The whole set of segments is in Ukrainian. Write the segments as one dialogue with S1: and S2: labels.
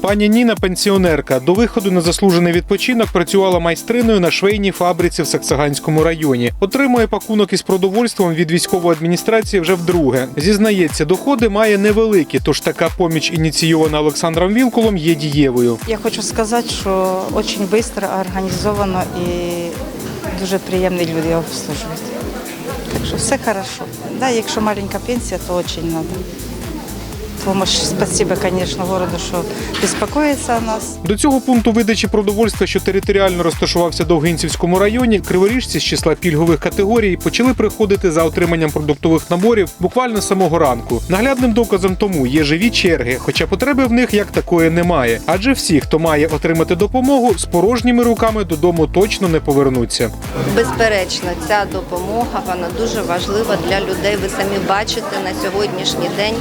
S1: Пані Ніна пенсіонерка. До виходу на заслужений відпочинок працювала майстриною на швейній фабриці в Саксаганському районі. Отримує пакунок із продовольством від військової адміністрації вже вдруге. Зізнається, доходи має невеликі, тож така поміч ініційована Олександром Вілкулом є дієвою.
S2: Я хочу сказати, що дуже швидко, організовано і дуже приємні люди обслужують. Так що все хорошо. Да, якщо маленька пенсія, то дуже треба. Помощь, спасибо, звісно, городу, що беспокоїться о нас.
S1: До цього пункту видачі продовольства, що територіально розташувався в Довгинцівському районі, криворіжці з числа пільгових категорій почали приходити за отриманням продуктових наборів буквально з самого ранку. Наглядним доказом тому є живі черги, хоча потреби в них як такої немає. Адже всі, хто має отримати допомогу, з порожніми руками додому точно не повернуться.
S3: Безперечно, ця допомога вона дуже важлива для людей. Ви самі бачите на сьогоднішній день,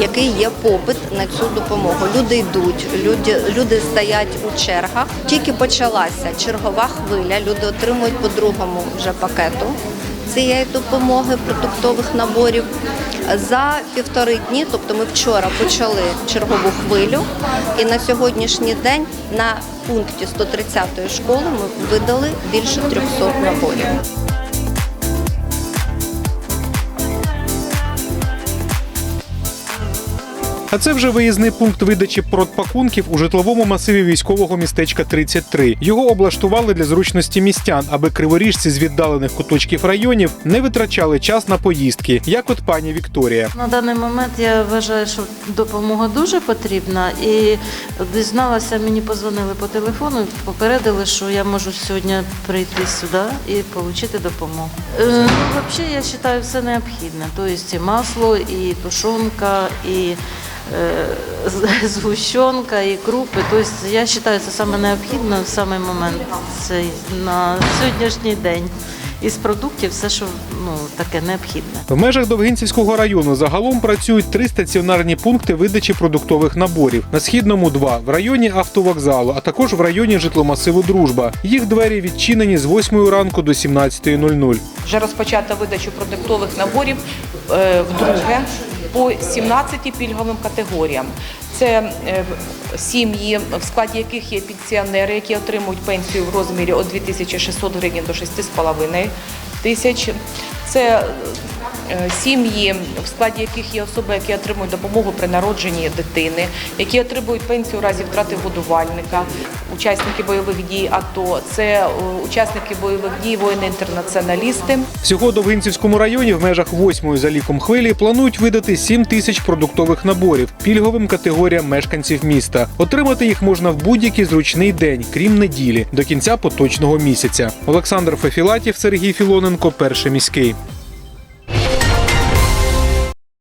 S3: який є попит на цю допомогу. Люди йдуть, люди, люди стоять у чергах. Тільки почалася чергова хвиля. Люди отримують по другому вже пакету цієї допомоги продуктових наборів. За півтори дні, тобто ми вчора почали чергову хвилю, і на сьогоднішній день на пункті 130-ї школи ми видали більше 300 наборів.
S1: А це вже виїзний пункт видачі продпакунків у житловому масиві військового містечка 33. Його облаштували для зручності містян, аби криворіжці з віддалених куточків районів не витрачали час на поїздки, як от пані Вікторія.
S4: На даний момент я вважаю, що допомога дуже потрібна. І дізналася, мені позвонили по телефону, попередили, що я можу сьогодні прийти сюди і отримати допомогу. Е, ну, взагалі, я вважаю, все необхідне. Тобто і масло, і тушонка, і е, згущенка, і крупи. Тобто я вважаю, це саме необхідне в самий момент цей, на сьогоднішній день. Із продуктів все, що ну, таке необхідне.
S1: В межах Довгинцівського району загалом працюють три стаціонарні пункти видачі продуктових наборів. На східному два в районі автовокзалу, а також в районі житломасиву Дружба. Їх двері відчинені з 8 ранку до 17.00.
S5: Вже розпочата видачу продуктових наборів е, вдруге по 17 пільговим категоріям. Це е, сім'ї, в складі яких є пенсіонери, які отримують пенсію в розмірі від 2600 гривень до 6,5 тисяч. Це сім'ї, в складі яких є особи, які отримують допомогу при народженні дитини, які отримують пенсію у разі втрати годувальника, учасники бойових дій АТО, це е, учасники бойових дій, воїни-інтернаціоналісти.
S1: Всього Довгинцівському районі в межах восьмої за ліком хвилі планують видати 7 тисяч продуктових наборів пільговим категоріям мешканців міста. Отримати їх можна в будь-який зручний день, крім неділі, до кінця поточного місяця. Олександр Фефілатів, Сергій Філоненко, перший міський.